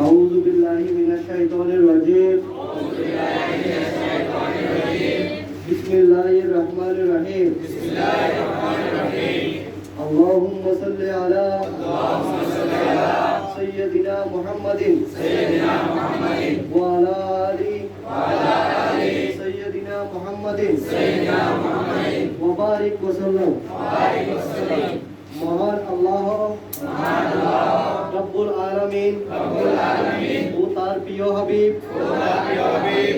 أعوذ بالله من الشيطان الرجيم بسم الله الرحمن الرحيم اللهم صل على سيدنا محمد وعلى آل سيدنا محمد وبارك وسلم মহান আল্লাহ রব্বুল আলামিন। ও তার প্রিয় হাবিব।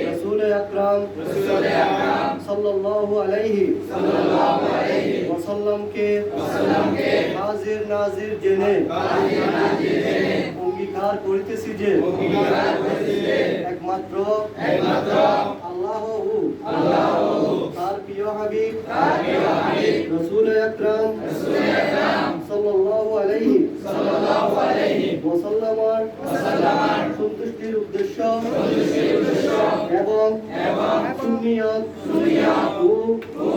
রসুল আকরাম। সাল্লাল্লাহু আলাইহি। ওয়াসাল্লামকে হাজির নাজির জেনে অঙ্গীকার করিতেছি যে একমাত্র আল্লাহ। তার প্রিয় হাবিব। রসুল আকরাম। সাল্লাল্লাহু আলাইহি। ওয়াসাল্লামার সন্তুষ্টির উদ্দেশ্য এবং সুনিয়ত ও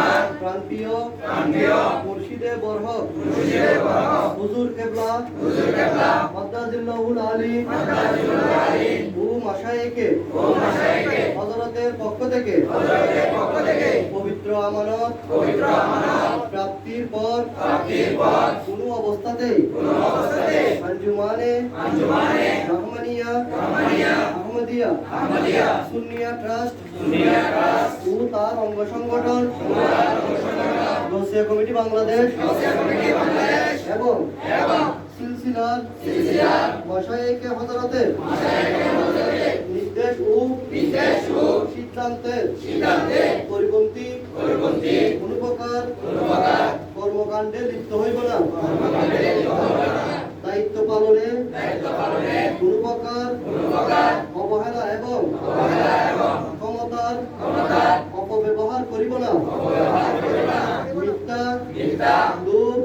প্রান্তীয় মুর্শিদে বরহক হুজুর কেবলা মাদ্দাজিল্লাহুল আলী ও মাশায়েকে হযরতের পক্ষ থেকে পবিত্র আমানত প্রাপ্তির পর কোনো অবস্থাতেই আঞ্জুমানে রহমানিয়া আহমদিয়া সুন্নিয়া ট্রাস্ট। ও তার অঙ্গ সংগঠন কমিটি বাংলাদেশ এবং সিলসিলার মশাইকে হজরতের নির্দেশ ও সিদ্ধান্তের পরিপন্থী কোনো প্রকার কর্মকাণ্ডে লিপ্ত হইব না। দায়িত্ব পালনে কোনো প্রকার অবহেলা এবং ক্ষমতার অপব্যবহার করিব না মিথ্যা লোভ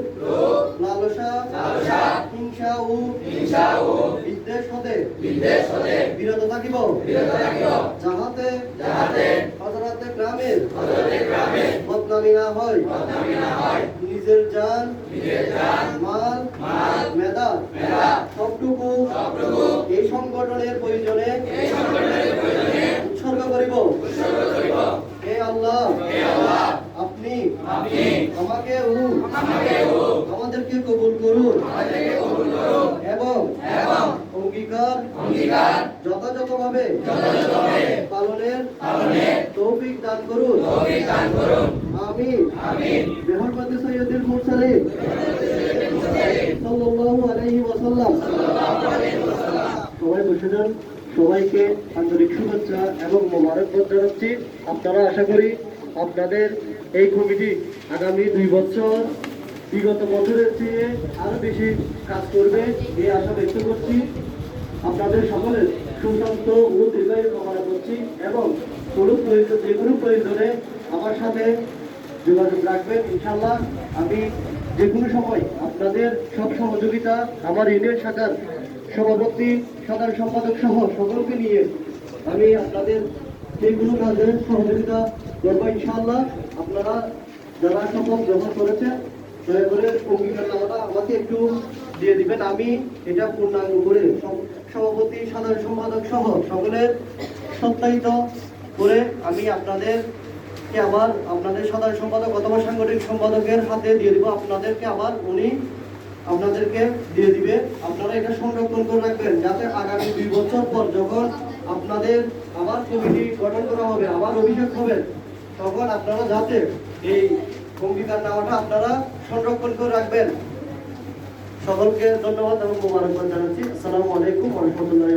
লালসা হিংসা ও বিদ্বেষ হতে। বিরত থাকিব। যাহাতে হজরতে গ্রামের বদনামি না হয়। নিজের জান মাল মেধা সবটুকু এই সংগঠনের প্রয়োজনে উৎসর্গ করিব। হে আল্লাহ আপনি আমাকে ও আমাদেরকে কবুল করুন। এবং অঙ্গীকার। অঙ্গীকার। যথাযথভাবে পালনের পালনের তৌফিক দান করুন। আমি মেহরবাদি সৈয়দুল মুরসালিন সাল্লাল্লাহু আলাইহি ওয়াসাল্লাম। সবাই বসে যান। সবাইকে আন্তরিক শুভেচ্ছা এবং মোবারকবাদ জানাচ্ছি। আপনারা আশা করি আপনাদের এই কমিটি আগামী দুই বছর বিগত বছরের চেয়ে আরও বেশি কাজ করবে। এই আশা ব্যক্ত করছি। আপনাদের সকলের সুশান্ত ও দীর্ঘায়ু কামনা করছি এবং কোনো প্রয়োজন যে কোনো প্রয়োজনে আমার সাথে যোগাযোগ রাখবেন ইনশাল্লাহ আমি যে কোনো সময় আপনাদের সব সহযোগিতা আমার ইউনিয়ন শাখার সভাপতি, সাধারণ সম্পাদক সহ সকলকে নিয়ে আমি আপনাদের যে কোনো কাজের সহযোগিতা করব ইনশাল্লাহ আপনারা যারা শপথ গ্রহণ করেছে দয়া করে অঙ্গীকারনামাটা আমাকে একটু দিয়ে দিবেন। আমি এটা পূর্ণাঙ্গ করে সভাপতি, সাধারণ সম্পাদক সহ সকলের সত্যায়িত করে আমি আপনাদের কে আবার আপনাদের সাধারণ সম্পাদক অথবা সাংগঠনিক সম্পাদকের হাতে দিয়ে দিব। আপনাদেরকে আবার উনি আপনাদেরকে দিয়ে দিবে। আপনারা এটা সংরক্ষণ করে রাখবেন যাতে আগামী দুই বছর পর যখন আপনাদের আবার কমিটি গঠন করা হবে, আবার অভিষেক হবে, তখন আপনারা যাতে এই অঙ্গীকার নামাটা আপনারা সংরক্ষণ করে রাখবেন। সকলকে ধন্যবাদ এবং মোবারকবাদ জানাচ্ছি। আসসালামু আলাইকুম রহমতুল্লাহ